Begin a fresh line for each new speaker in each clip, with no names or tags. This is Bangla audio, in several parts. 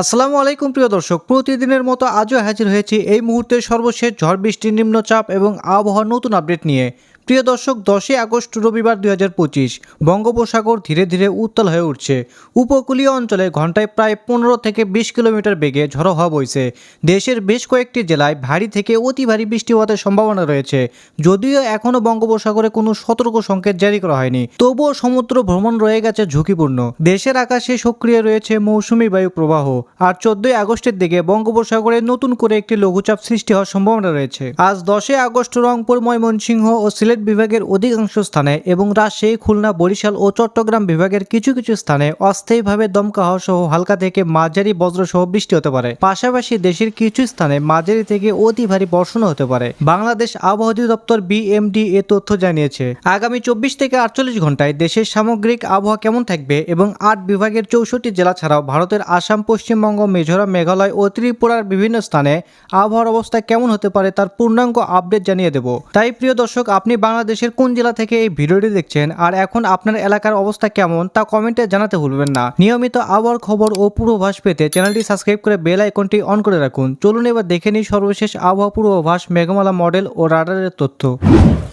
আসসালামু আলাইকুম, প্রিয় দর্শক। প্রতিদিনের মতো আজও হাজির হয়েছি এই মুহূর্তে সর্বশেষ ঝড় বৃষ্টি নিম্নচাপ এবং আবহাওয়ার নতুন আপডেট নিয়ে। প্রিয় দর্শক, দশই আগস্ট, রবিবার দুই হাজার পঁচিশ, বঙ্গোপসাগর ধীরে ধীরে উত্তাল হয়ে উঠছে। উপকূলীয় অঞ্চলে ঘন্টায় প্রায় পনেরো থেকে বিশ কিলোমিটার বেগে ঝড়ো হওয়া বইছে। দেশের বেশ কয়েকটি জেলায় ভারী থেকে অতি ভারী বৃষ্টিপাতের সম্ভাবনা রয়েছে। যদিও এখনও বঙ্গোপসাগরে কোনো সতর্ক সংকেত জারি করা হয়নি, তবুও সমুদ্র ভ্রমণ রয়ে গেছে ঝুঁকিপূর্ণ। দেশের আকাশে সক্রিয় রয়েছে মৌসুমী বায়ু প্রবাহ, আর চোদ্দই আগস্টের দিকে বঙ্গোপসাগরে নতুন করে একটি লঘুচাপ সৃষ্টি হওয়ার সম্ভাবনা রয়েছে। আজ দশই আগস্ট রংপুর, ময়মনসিংহ ও সিলেট বিভাগের অধিকাংশ স্থানে এবং রাজশাহী, খুলনা, বরিশাল ও চট্টগ্রাম বিভাগের কিছু কিছু স্থানে অস্থায়ীভাবে দমকা হওয়া সহ হালকা থেকে মাঝারি বজ্র সহ বৃষ্টি হতে পারে। পাশাপাশি দেশের কিছু স্থানে মাঝারি থেকে অতি ভারী বর্ষণও হতে পারে। বাংলাদেশ আবহাওয়া অধিদপ্তর বিএমডি এ তথ্য জানিয়েছে, আগামী চব্বিশ থেকে আটচল্লিশ ঘন্টায় দেশের সামগ্রিক আবহাওয়া কেমন থাকবে এবং আট বিভাগের চৌষট্টি জেলা ছাড়াও ভারতের আসাম, পশ্চিমবঙ্গ, মিজোরাম, মেঘালয় ও ত্রিপুরার বিভিন্ন স্থানে আবহাওয়ার অবস্থা কেমন হতে পারে তার পূর্ণাঙ্গ আপডেট জানিয়ে দেব। তাই প্রিয় দর্শক, আপনি বাংলাদেশের কোন জেলা থেকে এই ভিডিওটি দেখছেন আর এখন আপনার এলাকার অবস্থা কেমন তা কমেন্টে জানাতে ভুলবেন না। নিয়মিত আবহাওয়ার খবর ও পূর্বাভাস পেতে চ্যানেলটি সাবস্ক্রাইব করে বেল আইকনটি অন করে রাখুন। চলুন এবার দেখে নিই সর্বশেষ আবহাওয়া পূর্বাভাস, মেঘমালা মডেল ও রাডারের তথ্য।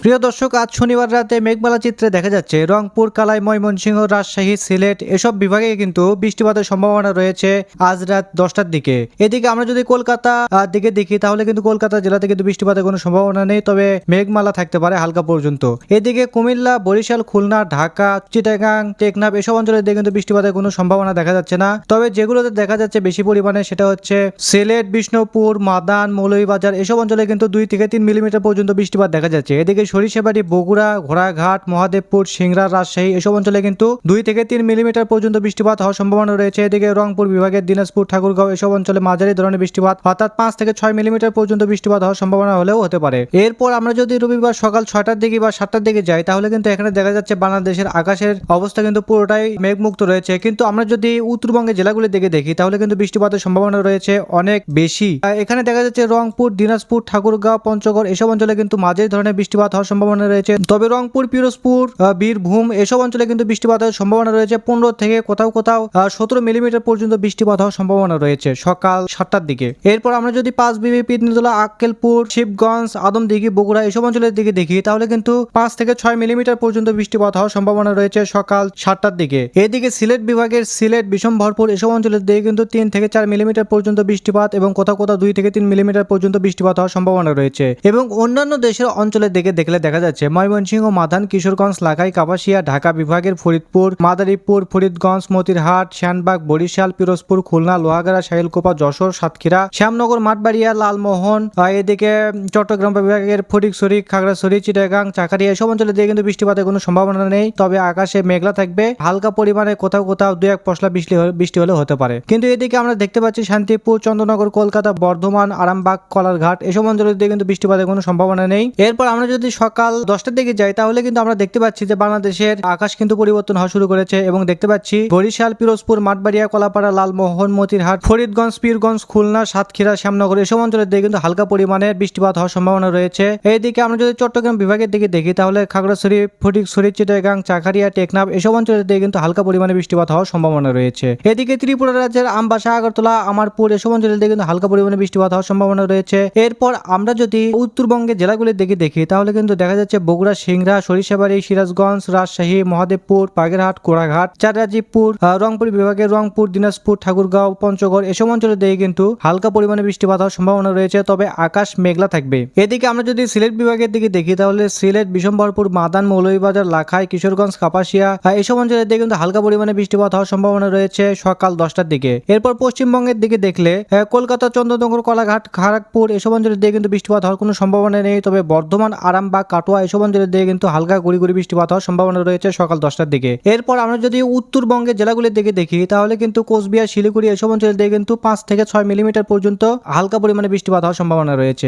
প্রিয় দর্শক, আজ শনিবার রাতে মেঘমালা চিত্রে দেখা যাচ্ছে রংপুর, কালাই, ময়মনসিংহ, রাজশাহী, সিলেট এসব বিভাগে কিন্তু বৃষ্টিপাতের সম্ভাবনা রয়েছে আজ রাত দশটার দিকে। এদিকে আমরা যদি কলকাতা দিকে দেখি তাহলে কিন্তু কলকাতা জেলাতে কিন্তু বৃষ্টিপাতের কোনো সম্ভাবনা নেই, তবে মেঘমালা থাকতে পারে হালকা পর্যন্ত। এদিকে কুমিল্লা, বরিশাল, খুলনা, ঢাকা, চিটাগাং, টেকনাফ এসব অঞ্চলের দিকে কিন্তু বৃষ্টিপাতের কোনো সম্ভাবনা দেখা যাচ্ছে না। তবে যেগুলোতে দেখা যাচ্ছে বেশি পরিমাণে সেটা হচ্ছে সিলেট, বিষ্ণুপুর, মাদান, মৌলভীবাজার এসব অঞ্চলে কিন্তু দুই থেকে তিন মিলিমিটার পর্যন্ত বৃষ্টিপাত দেখা যাচ্ছে। এদিকে সরিষাবাড়ি, বগুড়া, ঘোড়াঘাট, মহাদেবপুর, সিংড়া, রাজশাহী এসব অঞ্চলে কিন্তু দুই থেকে তিন মিলিমিটার পর্যন্ত বৃষ্টিপাত হওয়ার সম্ভাবনা রয়েছে। এদিকে রংপুর বিভাগের দিনাজপুর, ঠাকুরগাঁও এসব অঞ্চলে মাঝারি ধরনের বৃষ্টিপাত অর্থাৎ পাঁচ থেকে ছয় মিলিমিটার পর্যন্ত বৃষ্টিপাত হওয়ার সম্ভাবনা হলেও হতে পারে। এরপর আমরা যদি রবিবার সকাল ছয়টার দিকে বা সাতটার দিকে যাই তাহলে কিন্তু এখানে দেখা যাচ্ছে বাংলাদেশের আকাশের অবস্থা কিন্তু পুরোটাই মেঘমুক্ত রয়েছে। কিন্তু আমরা যদি উত্তরবঙ্গের জেলাগুলির দিকে দেখি, তাহলে কিন্তু বৃষ্টিপাতের সম্ভাবনা রয়েছে অনেক বেশি। এখানে দেখা যাচ্ছে রংপুর, দিনাজপুর, ঠাকুরগাঁও, পঞ্চগড় এসব অঞ্চলে কিন্তু মাঝারি ধরনের বৃষ্টিপাত হওয়ার সম্ভাবনা রয়েছে। তবে রংপুর, পিরোজপুর বীরভূম এসব অঞ্চলে কিন্তু বৃষ্টিপাত হওয়ার সম্ভাবনা রয়েছে। পনেরো থেকে কোথাও কোথাও সতেরো মিলিমিটার পর্যন্ত বৃষ্টিপাত হওয়ার সম্ভাবনা রয়েছে সকাল সাতটার দিকে। এরপর আমরা যদি পাঁচ বিবি পিতনিতলা আক্কেলপুর, শিবগঞ্জ, আদমদিঘি, বগুড়া এসব অঞ্চলের দিকে দেখি তাহলে কিন্তু পাঁচ থেকে ছয় মিলিমিটার পর্যন্ত বৃষ্টিপাত হওয়ার সম্ভাবনা রয়েছে সকাল সাতটার দিকে। এদিকে সিলেট বিভাগের সিলেট, বিষম, ভরপুর এসব অঞ্চলের দিকে কিন্তু তিন থেকে চার মিলিমিটার পর্যন্ত বৃষ্টিপাত এবং কোথাও কোথাও দুই থেকে তিন মিলিমিটার পর্যন্ত বৃষ্টিপাত হওয়ার সম্ভাবনা রয়েছে। এবং অন্যান্য দেশের অঞ্চলের দিকে দেখলে দেখা যাচ্ছে ময়মনসিংহ মাধান কিশোরগঞ্জ, লাখাই, কাপাসিয়া, ঢাকা বিভাগের ফরিদপুর, মাদারীপুর, ফরিদগঞ্জ, মতিরহাট শ্যানবাগ বরিশাল, পিরোজপুর, খুলনা, লোহাগাড়া, শাহিলকোপা, যশোর, সাতক্ষীরা, শ্যামনগর, মাঠবাড়িয়া, লালমোহন এদিকে চট্টগ্রাম বিভাগের ফটিকছড়ি, খাগড়াছড়ি চিটাগাং চাকারিয়া এসব অঞ্চলে দিয়ে কিন্তু বৃষ্টিপাতের কোনো সম্ভাবনা নেই। তবে আকাশে মেঘলা থাকবে। হালকা পরিমাণে কোথাও কোথাও দু এক পশলা বৃষ্টি বৃষ্টি হলে হতে পারে। কিন্তু এদিকে আমরা দেখতে পাচ্ছি শান্তিপুর, চন্দ্রনগর, কলকাতা, বর্ধমান, আরামবাগ, কলারঘাট এসব অঞ্চলের দিকে কিন্তু বৃষ্টিপাতের কোনো সম্ভাবনা নেই। এরপর আমরা যদি সকাল দশটার দিকে যাই, তাহলে কিন্তু আমরা দেখতে পাচ্ছি যে বাংলাদেশের আকাশ কিন্তু পরিবর্তন হওয়া শুরু করেছে এবং দেখতে পাচ্ছি বরিশাল, পিরোজপুর, মাঠবাড়িয়া, কলাপাড়া, লালমোহন, মতিরহাট, ফরিদগঞ্জ, পীরগঞ্জ, খুলনা, সাতক্ষীরা, শ্যামনগর এসব অঞ্চলের দিকে কিন্তু হালকা পরিমাণে বৃষ্টিপাত হওয়ার সম্ভাবনা রয়েছে। এইদিকে আমরা যদি চট্টগ্রাম বিভাগের দিকে দেখি তাহলে খাগড়াছড়ি ফটিকছড়ি চিটাগাং চাকারিয়া টেকনাফ এসব অঞ্চলের দিকে কিন্তু হালকা পরিমাণে বৃষ্টিপাত হওয়ার সম্ভাবনা রয়েছে। এদিকে ত্রিপুরা রাজ্যের আমবাসা আগরতলা আমারপুর এসব অঞ্চলের দিকে কিন্তু হালকা পরিমাণে বৃষ্টিপাত হওয়ার সম্ভাবনা রয়েছে। এরপর আমরা যদি উত্তরবঙ্গের জেলাগুলির দিকে দেখি তাহলে কিন্তু দেখা যাচ্ছে বগুড়া সিংড়া সরিষাবাড়ি সিরাজগঞ্জ রাজশাহী মহাদেবপুর বাগেরহাট কোড়াঘাট চাররাজীবপুর আহ, রংপুর বিভাগের রংপুর দিনাজপুর ঠাকুরগাঁও পঞ্চগড় এসব অঞ্চলের দিকে কিন্তু হালকা পরিমাণে বৃষ্টিপাত হওয়ার সম্ভাবনা রয়েছে তবে আকাশ মেঘলা থাকবে। এদিকে আমরা যদি সিলেট বিভাগের দিকে দেখি তাহলে সিলেট, বিশম্বরপুর, মাদান, মৌলভীবাজার, লাখাই, কিশোরগঞ্জ, কাপাসিয়া এসব অঞ্চলের দিকে কিন্তু হালকা পরিমাণে বৃষ্টিপাত হওয়ার সম্ভাবনা রয়েছে সকাল দশটার দিকে। এরপর পশ্চিমবঙ্গের দিকে দেখলে কলকাতা, চন্দ্রনগর, কলাঘাট খড়গপুর এসব অঞ্চলের দিকে কিন্তু বৃষ্টিপাত হওয়ার কোনো সম্ভাবনা নেই। তবে বর্ধমান, আরামবাগ, কাটোয়া এসব অঞ্চলের দিকে কিন্তু হালকা গুড়ি গুড়ি বৃষ্টিপাত হওয়ার সম্ভাবনা রয়েছে সকাল দশটার দিকে। এরপর আমরা যদি উত্তরবঙ্গের জেলাগুলির দিকে দেখি, তাহলে কিন্তু কোচবিহার, শিলিগুড়ি এসব অঞ্চলের দিকে কিন্তু পাঁচ থেকে ছয় মিলিমিটার পর্যন্ত হালকা পরিমাণে বৃষ্টিপাত হওয়ার সম্ভাবনা রয়েছে।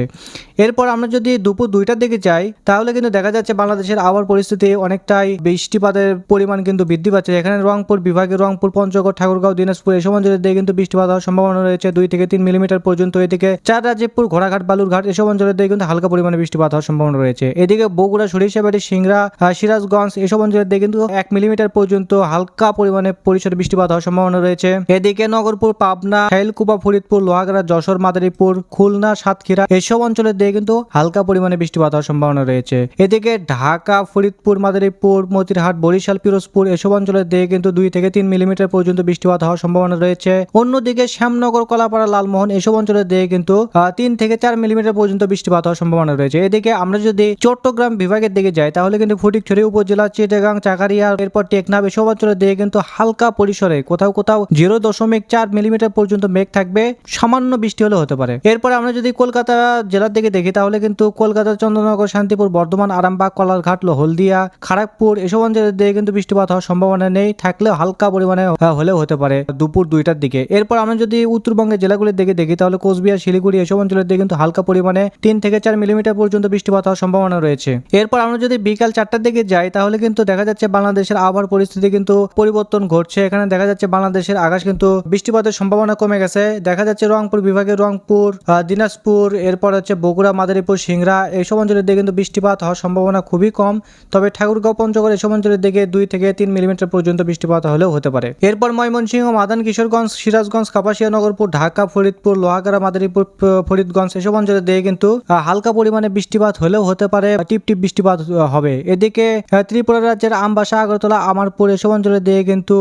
এরপর আমরা যদি দুপুর দুইটার দিকে যাই, তাহলে তাহলে কিন্তু দেখা যাচ্ছে বাংলাদেশের আবহাওয়ার পরিস্থিতি অনেকটাই বৃষ্টিপাতের পরিমাণ কিন্তু বৃদ্ধি পাচ্ছে। এখানে রংপুর বিভাগে রংপুর, পঞ্চগড়, ঠাকুরগাঁও, দিনাজপুর এই সব অঞ্চলের দিকে কিন্তু বৃষ্টিপাত হওয়ার সম্ভাবনা রয়েছে। দুই থেকে তিন মিলিমিটার পর্যন্ত এদিকে চার রাজীবপুর, ঘোড়াঘাট, বালুরঘাট এসব অঞ্চলের দিকে কিন্তু হালকা পরিমাণে বৃষ্টিপাত হওয়ার সম্ভাবনা রয়েছে। এদিকে বগুড়া, সরিষাবাড়ি, সিংড়া সিরাজগঞ্জ এসব অঞ্চলের দিকে কিন্তু এক মিলিমিটার পর্যন্ত হালকা পরিমাণে পরিসরে বৃষ্টিপাত হওয়ার সম্ভাবনা রয়েছে। এদিকে নগরপুর, পাবনা খাইলকুপা ফরিদপুর, লোহাগড়া, যশোর, মাদারীপুর, খুলনা, সাতক্ষীরা এসব অঞ্চলের দিকে কিন্তু হালকা পরিমাণে বৃষ্টিপাত হওয়ার সম্ভাবনা রয়েছে। এদিকে ঢাকা, ফরিদপুর, মাদারীপুর, মতিরহাট, বরিশাল, পিরোজপুর এসব অঞ্চলের দিকে কিন্তু দুই থেকে তিন মিলিমিটার পর্যন্ত বৃষ্টিপাত হওয়ার সম্ভাবনা রয়েছে। অন্যদিকে শ্যামনগর, কলাপাড়া, লালমোহন এসব অঞ্চলের দিকে কিন্তু তিন থেকে চার মিলিমিটার পর্যন্ত বৃষ্টিপাত হওয়ার সম্ভাবনা রয়েছে। এদিকে আমরা যদি চট্টগ্রাম বিভাগের দিকে যাই, তাহলে কিন্তু ফটিকছড়ি, উপজেলা, চিটাগাং, চাকারিয়া, এরপর টেকনাফ এসব অঞ্চলের দিকে কিন্তু হালকা পরিসরে কোথাও কোথাও জিরো দশমিক চার মিলিমিটার পর্যন্ত মেঘ থাকবে। সামান্য বৃষ্টি হলে হতে পারে। এরপর আমরা যদি কলকাতা জেলার দিকে দেখি, তাহলে কিন্তু কলকাতা, চন্দ্রনগর, শান্তিপুর বর্ধমান, আরামবাগ, কলারঘাট, হলদিয়া খড়গপুর এসব অঞ্চলের দিকে কিন্তু বৃষ্টিপাত হওয়ার সম্ভাবনা নেই। থাকলেও হালকা পরিমাণে হলেও হতে পারে দুপুর দুইটার দিকে। এরপর আমরা যদি উত্তরবঙ্গের জেলাগুলির দিকে দেখি, তাহলে কোচবিহার, শিলিগুড়ি এসব অঞ্চলের দিকে কিন্তু হালকা পরিমাণে তিন থেকে চার মিলিমিটার পর্যন্ত বৃষ্টিপাত হওয়ার সম্ভাবনা রয়েছে। এরপর আমরা যদি বিকাল চারটার দিকে যাই, তাহলে কিন্তু দেখা যাচ্ছে বাংলাদেশের আবহাওয়ার পরিস্থিতি কিন্তু পরিবর্তন ঘটছে। এখানে দেখা যাচ্ছে বাংলাদেশের আকাশ কিন্তু বৃষ্টিপাতের সম্ভাবনা কমে গেছে। দেখা যাচ্ছে রংপুর বিভাগের রংপুর দিনাজপুর, এরপর হচ্ছে বগুড়া, মাদারীপুর, সিংড়া এইসব অঞ্চলের দিকে কিন্তু বৃষ্টিপাত হওয়ার সম্ভাবনা খুবই কম, তবে ঠাকুরগাঁও পঞ্চগড় এসব অঞ্চলের দিকে দুই থেকে তিন মিলিমিটার পর্যন্ত বৃষ্টিপাত হলেও হতে পারে। এরপর ময়মনসিংহ মাদান কিশোরগঞ্জ সিরাজগঞ্জ, কাপাসিয়া নগরপুর, ঢাকা, ফরিদপুর, লোহাগাড়া, মাদারীপুর, ফরিদগঞ্জ এসব অঞ্চলের দিকে কিন্তু হালকা পরিমাণে বৃষ্টিপাত হলেও হতে পারে টিপ টিপ বৃষ্টিপাত হবে। এদিকে ত্রিপুরা রাজ্যের আমবাসা, আগরতলা, আমারপুর এসব অঞ্চলের দিকে কিন্তু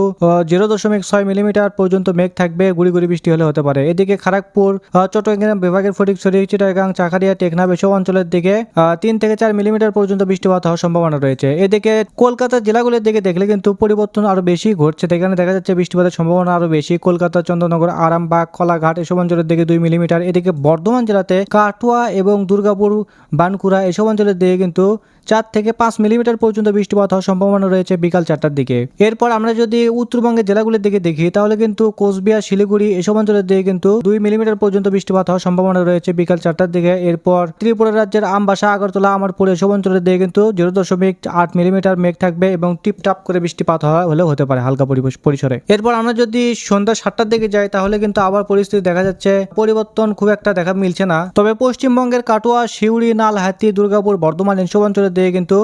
জিরো দশমিক ছয় মিলিমিটার পর্যন্ত মেঘ থাকবে, গুড়ি গুড়ি বৃষ্টি হলে হতে পারে। এদিকে খড়গপুর চট্টগ্রাম, বিভাগের ফটিকছড়ি, চিটাগাং, চাকারিয়া, টেকনাফ এসব অঞ্চলের দিকে তিন থেকে চার মিলিমিটার পর্যন্ত বৃষ্টিপাত হওয়ার সম্ভাবনা রয়েছে। এদিকে কলকাতা জেলাগুলির দিকে দেখলে কিন্তু পরিবর্তন আরও বেশি ঘটছে। এখানে দেখা যাচ্ছে বৃষ্টিপাতের সম্ভাবনা আরও বেশি। কলকাতা, চন্দ্রনগর, আরামবাগ, কলাঘাট এসব অঞ্চলের দিকে দুই মিলিমিটার। এদিকে বর্ধমান জেলাতে কাটুয়া এবং দুর্গাপুর, বানকুড়া এসব অঞ্চলের দিকে কিন্তু চার থেকে পাঁচ মিলিমিটার পর্যন্ত বৃষ্টিপাত হওয়ার সম্ভাবনা রয়েছে বিকাল চারটার দিকে। এরপর আমরা যদি উত্তরবঙ্গের জেলাগুলির দিকে দেখি, তাহলে কিন্তু কোচবিহার, শিলিগুড়ি এসব অঞ্চলের দিকে কিন্তু দুই মিলিমিটার পর্যন্ত বৃষ্টিপাত হওয়ার সম্ভাবনা রয়েছে বিকাল চারটার দিকে। এরপর ত্রিপুরা রাজ্যের আমবাসা, আগরতলা, আমারপুর এসব অঞ্চলের দিকে কিন্তু জিরো দশমিক আট মিলিমিটার মেঘ থাকবে এবং টিপটাপ করে বৃষ্টিপাত হওয়া হলেও হতে পারে হালকা পরিবেশ পরিসরে। এরপর আমরা যদি সন্ধ্যা সাতটার দিকে যাই, তাহলে কিন্তু আবার পরিস্থিতি দেখা যাচ্ছে, পরিবর্তন খুব একটা দেখা মিলছে না। তবে পশ্চিমবঙ্গের কাটোয়া শিউড়ি নালহাতি দুর্গাপুর, বর্ধমান এসব অঞ্চলের দিকে কিন্তু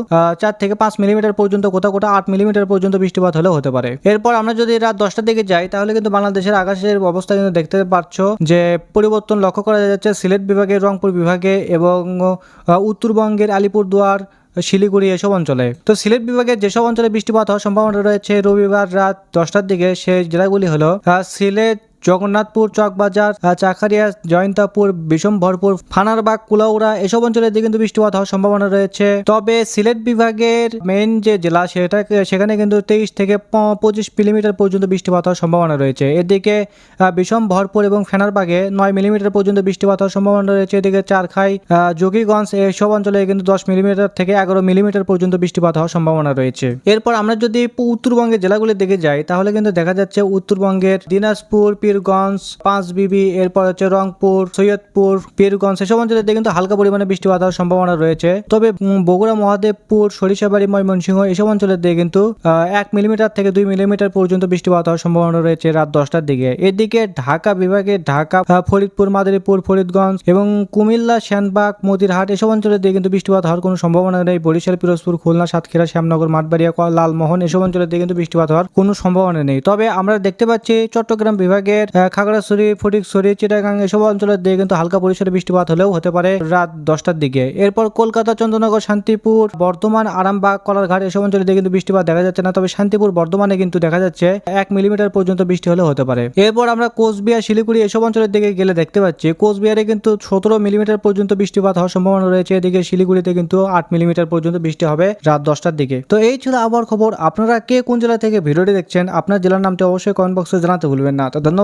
চার থেকে পাঁচ মিলিমিটার পর্যন্ত, কোথাও কোথাও আট মিলিমিটার পর্যন্ত বৃষ্টিপাত হলেও হতে পারে। এরপর আমরা যদি রাত দশটার দিকে যাই, তাহলে কিন্তু বাংলাদেশের আকাশের অবস্থা কিন্তু দেখতে পাচ্ছ যে, পরিবর্তন লক্ষ্য করা যাচ্ছে সিলেট বিভাগে রংপুর বিভাগে এবং উত্তরবঙ্গের আলিপুরদুয়ার, শিলিগুড়ি এসব অঞ্চলে। তো সিলেট বিভাগের যেসব অঞ্চলে বৃষ্টিপাত হওয়ার সম্ভাবনা রয়েছে, রবিবার রাত দশটার দিকে, সেই জেলাগুলি হলো সিলেট জগন্নাথপুর চকবাজার আহ, চাকারিয়া জয়ন্তাপুর বিষমভরপুর ফানারবাগ কুলাউড়া এসব অঞ্চলের দিকে কিন্তু বৃষ্টিপাত হওয়ার সম্ভাবনা রয়েছে। তবে সিলেট বিভাগের মেন যে জেলা সেটা সেখানে কিন্তু তেইশ থেকে পঁচিশ মিলিমিটার পর্যন্ত বৃষ্টিপাত হওয়ার সম্ভাবনা রয়েছে। এদিকে আহ, বিষমভরপুর এবং ফেনারবাগে নয় মিলিমিটার পর্যন্ত বৃষ্টিপাত হওয়ার সম্ভাবনা রয়েছে। এদিকে চারখাই যোগীগঞ্জ এসব অঞ্চলে কিন্তু দশ মিলিমিটার থেকে এগারো মিলিমিটার পর্যন্ত বৃষ্টিপাত হওয়ার সম্ভাবনা রয়েছে। এরপর আমরা যদি উত্তরবঙ্গের জেলাগুলির দিকে যাই তাহলে কিন্তু দেখা যাচ্ছে উত্তরবঙ্গের দিনাজপুর পীরগঞ্জ পাঁচবিবি এরপর হচ্ছে রংপুর, সৈয়দপুর, পীরগঞ্জ এসব অঞ্চলের দিকে কিন্তু হালকা পরিমাণে বৃষ্টিপাত হওয়ার সম্ভাবনা রয়েছে। তবে বগুড়া, মহাদেবপুর, সরিষাবাড়ি, ময়মনসিংহ এসব অঞ্চলের দিকে কিন্তু এক মিলিমিটার থেকে দুই মিলিমিটার পর্যন্ত বৃষ্টিপাত হওয়ার সম্ভাবনা রয়েছে রাত দশটার দিকে। এদিকে ঢাকা বিভাগে ঢাকা ফরিদপুর, মাদারীপুর, ফরিদগঞ্জ এবং কুমিল্লা শ্যানবাগ মতিরহাট এসব অঞ্চলের দিকে কিন্তু বৃষ্টিপাত হওয়ার কোনো সম্ভাবনা নেই। বরিশাল, পিরোজপুর, খুলনা, সাতক্ষীরা, শ্যামনগর, মাঠবাড়িয়া লালমোহন এসব অঞ্চলের দিকে কিন্তু বৃষ্টিপাত হওয়ার কোনো সম্ভাবনা নেই। তবে আমরা দেখতে পাচ্ছি চট্টগ্রাম বিভাগের আহ, খাগড়াছড়ি ফটিকছড়ি চিটাগাং এসব অঞ্চলের দিকে কিন্তু হালকা পরিসরে বৃষ্টিপাত হলেও হতে পারে রাত দশটার দিকে। এরপর কলকাতা চন্দ্রনগর শান্তিপুর বর্ধমান আরামবাগ কলারঘাট এসব অঞ্চলের দিকে কিন্তু বৃষ্টিপাত দেখা যাচ্ছে না। তবে শান্তিপুর বর্ধমানে কিন্তু দেখা যাচ্ছে এক মিলিমিটার পর্যন্ত বৃষ্টি হলেও হতে পারে। এরপর আমরা কোচবিহার শিলিগুড়ি এসব অঞ্চলের দিকে গেলে দেখতে পাচ্ছি কোচবিহারে কিন্তু সতেরো মিলিমিটার পর্যন্ত বৃষ্টিপাত হওয়ার সম্ভাবনা রয়েছে। এদিকে শিলিগুড়িতে কিন্তু আট মিলিমিটার পর্যন্ত বৃষ্টি হবে রাত দশটার দিকে। তো এই ছিল আবহাওয়ার খবর। আপনারা কে কোন জেলা থেকে ভিডিওটি দেখছেন আপনার জেলার নামটি অবশ্যই কমেন্ট বক্সে জানাতে ভুলবেন না। তো